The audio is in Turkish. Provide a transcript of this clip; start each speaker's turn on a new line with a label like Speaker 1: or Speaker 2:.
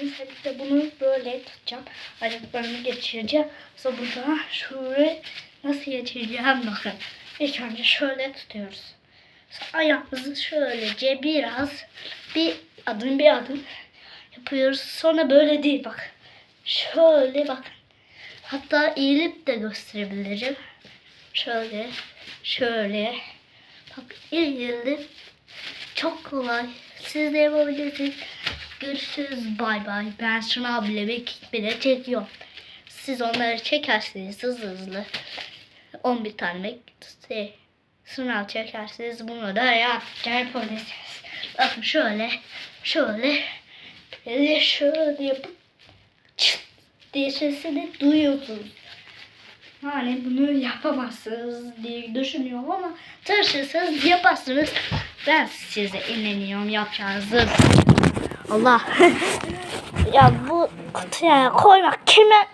Speaker 1: Öncelikle bunu böyle tutacağım. Ayaklarını geçireceğim. Sonra buradan şuraya nasıl geçireceğim bakın. İlk önce şöyle tutuyoruz. Sonra ayağımızı şöylece biraz bir adım bir adım yapıyoruz. Sonra böyle değil bak. Şöyle bakın. Hatta eğilip de gösterebilirim. Şöyle, şöyle. Bak eğildim. Çok kolay. Siz de yapabilirsiniz. Görüşürüz. Bay bay. Ben şuna bile bir bile çekiyorum. Siz onları çekerseniz hızlı hızlı 11 tane şey, sınav çekerseniz bunu da yapabilirsiniz. Bakın şöyle, şöyle, şöyle yapıp çıt diye sesini duyuyorsunuz. Hani bunu yapamazsınız diye düşünüyorum ama çalışırsanız yaparsınız. Ben size inanıyorum yapacağınızı. Allah. ya bu kutuya koymak kime